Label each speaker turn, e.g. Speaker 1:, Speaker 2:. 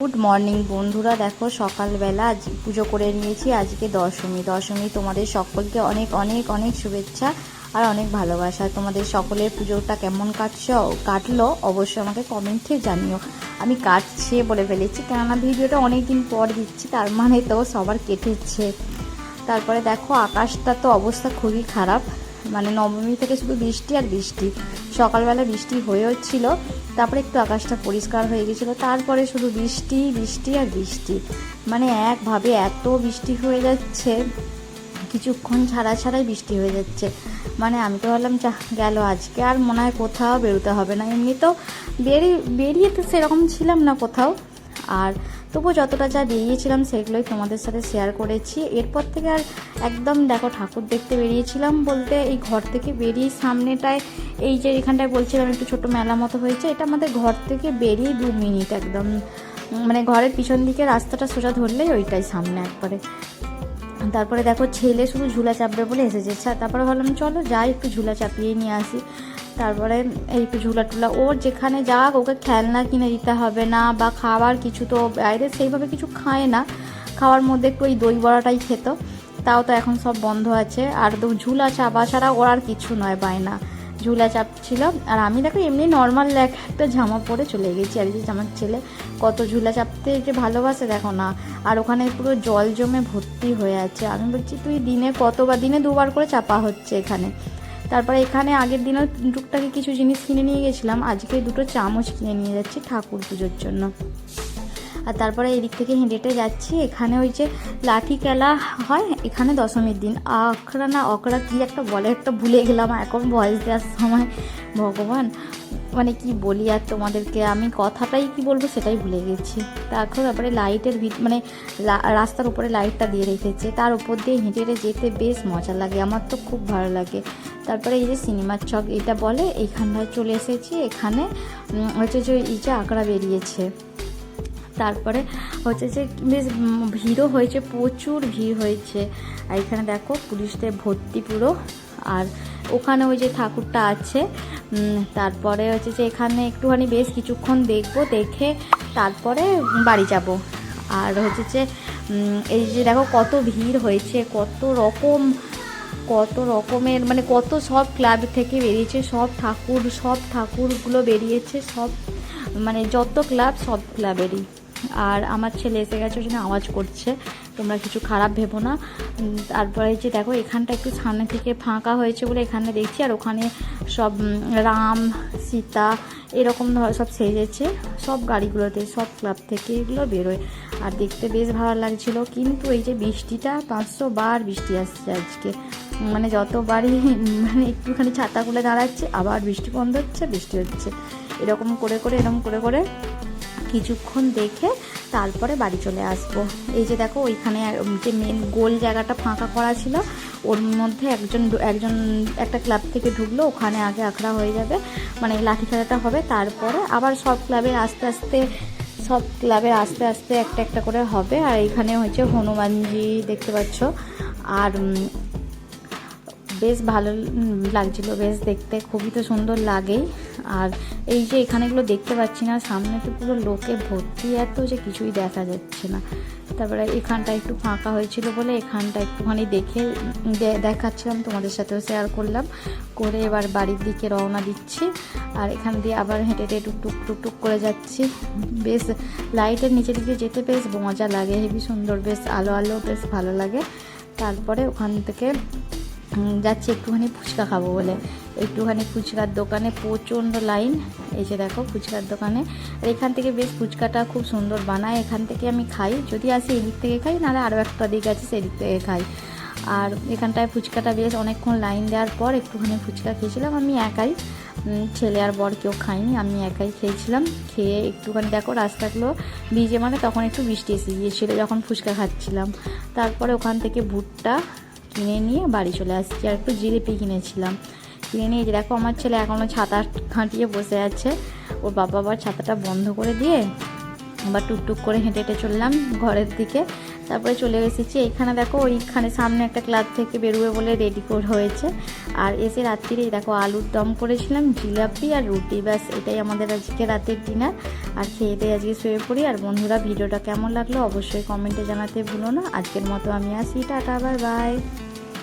Speaker 1: Good morning বন্ধুরা। দেখো, সকালবেলা আজ পুজো করে নিয়েছি আজকে দশমী। দশমী তোমাদের সকলকে অনেক অনেক অনেক শুভেচ্ছা আর অনেক ভালোবাসা। তোমাদের সকলের পুজোটা কেমন কাটছ, কাটলো অবশ্যই আমাকে কমেন্টে জানিও। আমি কাটছে বলে ফেলেছি, কেননা ভিডিওটা অনেক দিন পর দিচ্ছি, তার মানে তো সবার কেটেছে। তারপরে দেখো, আকাশটা তো অবস্থা খুবই খারাপ। মানে নবমী থেকে শুধু বৃষ্টি আর বৃষ্টি। সকালবেলা বৃষ্টি হয়েও ছিল তারপরে একটু আকাশটা পরিষ্কার হয়ে গেছিল, তারপরে শুধু বৃষ্টি বৃষ্টি আর বৃষ্টি। মানে একভাবে এত বৃষ্টি হয়ে যাচ্ছে, কিছুক্ষণ ছাড়া ছাড়াই বৃষ্টি হয়ে যাচ্ছে। মানে আমি তো ভাবলাম যা গেল আজকে, আর মনে হয় কোথাও বেরোতে হবে না। এমনি তো বেরিয়ে বেরিয়ে তো সেরকম ছিলাম না কোথাও। আর তবু যতটা যা বেরিয়েছিলাম সেগুলোই তোমাদের সাথে শেয়ার করেছি। এরপর থেকে আর একদম দেখো ঠাকুর দেখতে বেরিয়েছিলাম বলতে এই ঘর থেকে বেরিয়ে সামনেটায় এই যে এখানটায় বলছিলাম একটু ছোটো মেলা মতো হয়েছে, এটা আমাদের ঘর থেকে বেরিয়ে দু মিনিট একদম। মানে ঘরের পিছন দিকে রাস্তাটা সোজা ধরলেই ওইটাই সামনে একবারে। তারপরে দেখো ছেলে শুধু ঝুলা চাপবে বলে এসেছে। তারপরে ভাবলাম চলো যাই, একটু ঝুলা চাপিয়ে নিয়ে আসি। তারপরে এই ঝুলা টুলা, ওর যেখানে যাক, ওকে খেলনা কিনে দিতে হবে না বা খাবার কিছু তো বাইরে সেইভাবে কিছু খায় না। খাওয়ার মধ্যে একটু ওই দই বড়াটাই খেত। তাও তো এখন সব বন্ধ আছে। আর ঝুলা চাপা ছাড়া ওর আর কিছু নয় বায়না। ঝুলা চাপছিল আর আমি দেখো এমনি নর্মাল একটা জামা পরে চলে গেছি। আর যে আমার ছেলে কত ঝুলা চাপতে যে ভালোবাসে, দেখো না। আর ওখানে পুরো জল জমে ভর্তি হয়ে আছে। আমি বলছি, তুই দিনে কতবার, দিনে দুবার করে চাপা হচ্ছে এখানে? তারপরে এখানে আগের দিনও টুকটাকি কিছু জিনিস কিনে নিয়ে গেছিলাম। আজকে দুটো চামচ কিনে নিয়ে যাচ্ছি ঠাকুর পুজোর জন্য। আর তারপরে এদিক থেকে হেঁটে যাচ্ছি। এখানে ওই যে লাঠি খেলা হয়, এখানে দশমীর দিন। আখড়া না অকড়া কী একটা বলে, একটা ভুলে গেলাম। এখন ভয়েস দেওয়ার সময়। ভগবান মানে কি বলি আর তোমাদেরকে? আমি কথাটাই কি বলব সেটাই ভুলে গেছি। তারপর তারপরে লাইটের ভিত মানে রাস্তার উপরে লাইটটা দিয়ে রেখেছে। তার উপর দিয়ে হেঁটে হেঁটে যেতে বেশ মজা লাগে। আমার তো খুব ভালো লাগে। তারপরে এই যে সিনেমার ছক এটা বলে, এইখানটায় চলে এসেছি। এখানে হচ্ছে যে এই যে আঁকড়া বেরিয়েছে। তারপরে হচ্ছে যে বেশ ভিড়ও হয়েছে, প্রচুর ভিড় হয়েছে। আর এখানে দেখো পুলিশদের ভর্তি পুরো। আর ওখানে ওই যে ঠাকুরটা আছে তারপরে হচ্ছে যে এখানে একটুখানি বেশ কিছুক্ষণ দেখব, দেখে তারপরে বাড়ি যাব। আর হচ্ছে যে এই যে দেখো কত ভিড় হয়েছে, কত রকম, কত রকমের মানে কত সব ক্লাব থেকে বেরিয়েছে, সব ঠাকুর, সব ঠাকুরগুলো বেরিয়েছে, সব মানে যত ক্লাব সব ক্লাবেরই। আর আমার ছেলে এসে গেছে ওই জন্য আওয়াজ করছে। তোমরা কিছু খারাপ ভেবো না। তারপরে যে দেখো, এখানটা একটু সামনে থেকে ফাঁকা হয়েছে বলে এখানে দেখছি, আর ওখানে সব রাম, সীতা এরকম ধর, সব সেজেছে। সব গাড়িগুলোতে, সব ক্লাব থেকে এগুলো বেরোয়। আর দেখতে বেশ ভালো লাগছিল, কিন্তু এই যে বৃষ্টিটা, পাঁচশো বার বৃষ্টি আসছে আজকে। মানে যতবারই মানে একটুখানি ছাতা খুলে দাঁড়াচ্ছে, আবার বৃষ্টি বন্ধ হচ্ছে, বৃষ্টি হচ্ছে। এরকম করে করে, এরকম করে করে কিছুক্ষণ দেখে তারপরে বাড়ি চলে আসব। এই যে দেখো, ওইখানে যে মেন গোল জায়গাটা ফাঁকা করা ছিল, ওর মধ্যে একজন একজন একটা ক্লাব থেকে ঢুকলো, ওখানে আগে আখড়া হয়ে যাবে। মানে লাঠি খেলাটা হবে, তারপরে আবার সব ক্লাবের আস্তে আস্তে, সব ক্লাবের আস্তে আস্তে একটা একটা করে হবে। আর এখানে হচ্ছে হনুমানজি, দেখতে পাচ্ছ। আর বেশ ভালো লাগছিল, বেশ দেখতে। খুবই তো সুন্দর লাগেই। আর এই যে এখানেগুলো দেখতে পাচ্ছি না, সামনে তো পুরো লোকে ভর্তি, এত যে কিছুই দেখা যাচ্ছে না। তারপরে এখানটা একটু ফাঁকা হয়েছিল বলে এখানটা একটুখানি দেখে দেখাচ্ছিলাম, তোমাদের সাথেও শেয়ার করলাম। করে এবার বাড়ির দিকে রওনা দিচ্ছি, আর এখান দিয়ে আবার হেঁটে হেঁটে টুক টুক টুক টুক করে যাচ্ছি। বেশ, লাইটের নিচে দিকে যেতে বেশ মজা লাগে, হেবি সুন্দর, বেশ আলো আলো, বেশ ভালো লাগে। তারপরে ওখান থেকে যাচ্ছি একটুখানি ফুচকা খাব বলে। একটুখানি ফুচকার দোকানে প্রচণ্ড লাইন। এই যে দেখো ফুচকার দোকানে। আর এখান থেকে বেশ ফুচকাটা খুব সুন্দর বানায়। এখান থেকে আমি খাই। যদি আসি এদিক থেকে খাই, নাহলে আরও একটা দিক আছে সেদিক থেকে খাই। আর এখানটায় ফুচকাটা বেশ অনেকক্ষণ লাইন দেওয়ার পর একটুখানি ফুচকা খেয়েছিলাম। আমি একাই। ছেলে আর বর কেউ খাইনি আমি একাই খেয়েছিলাম। খেয়ে একটুখানি দেখো রাস্তাগুলো ভিজে মানে তখন একটু বৃষ্টি এসে গিয়েছিল যখন ফুচকা খাচ্ছিলাম। তারপরে ওখান থেকে ভুট্টা কিনে নিয়ে বাড়ি চলে আসছি। আর একটু জিলিপি কিনেছিলাম। কিনে নিয়ে দেখো আমার ছেলে এখনও ছাতা খাঁটিয়ে বসে আছে। ওর বাবা আবার ছাতাটা বন্ধ করে দিয়ে আবার টুকটুক করে হেঁটে হেঁটে চললাম ঘরের দিকে। তারপরে চলে এসেছি। এইখানে দেখো ওইখানে সামনে একটা ক্লাব থেকে বেরোবে বলে রেডি করে হয়েছে। আর এসে রাত্রিরেই দেখো আলুর দম করেছিলাম, জিলাপি আর রুটি, ব্যাস, এটাই আমাদের আজকে রাতের ডিনার আর খেয়ে দিয়ে আজকে শুয়ে পড়ি। আর বন্ধুরা, ভিডিওটা কেমন লাগল অবশ্যই কমেন্টে জানাতে ভুলো না। আজকের মতো আমি আসি। Tata bye bye